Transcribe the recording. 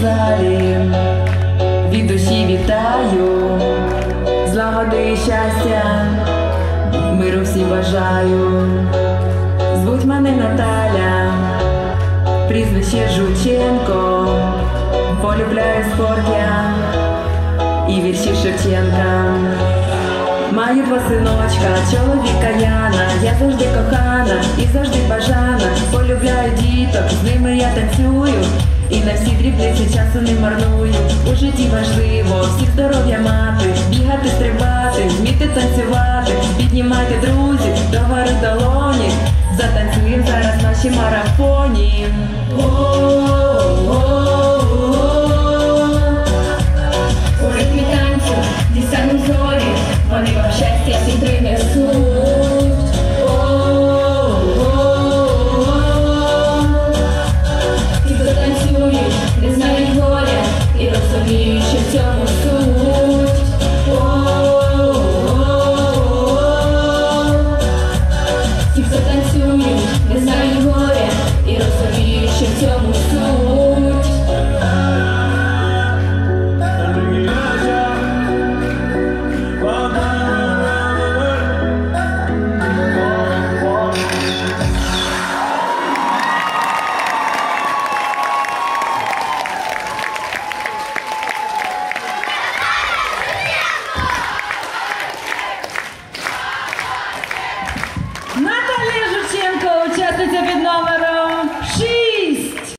залі. Від душі вітаю, злагоди і щастя, миру всі бажаю, звуть мене Наталя, прізвище Жученко, полюбляю спорт я. І вірші Шевченка. Маю два синочка, чоловіка Яна, я завжди кохана і завжди бажана. Полюбляю діток, з ними я танцюю. І на всі дрібниці часу не марную. У житті важливо, всіх здоров'я мати, бігати, стрибати, вміти танцювати, піднімати друзів, до гори долоні. Затанцюємо зараз наші марафоні. У Գտնամերը